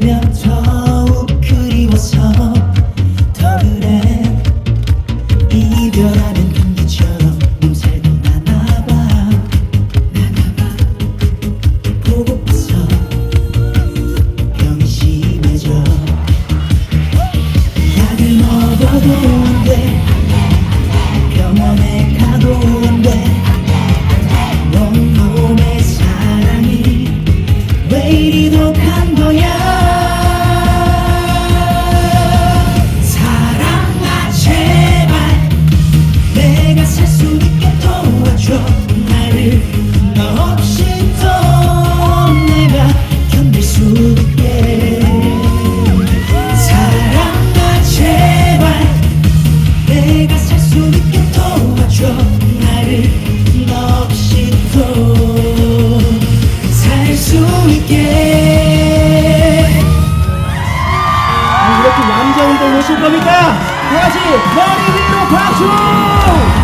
тебя. 그 남자 운동 오실 겁니까? 다시 머리 위로 박수!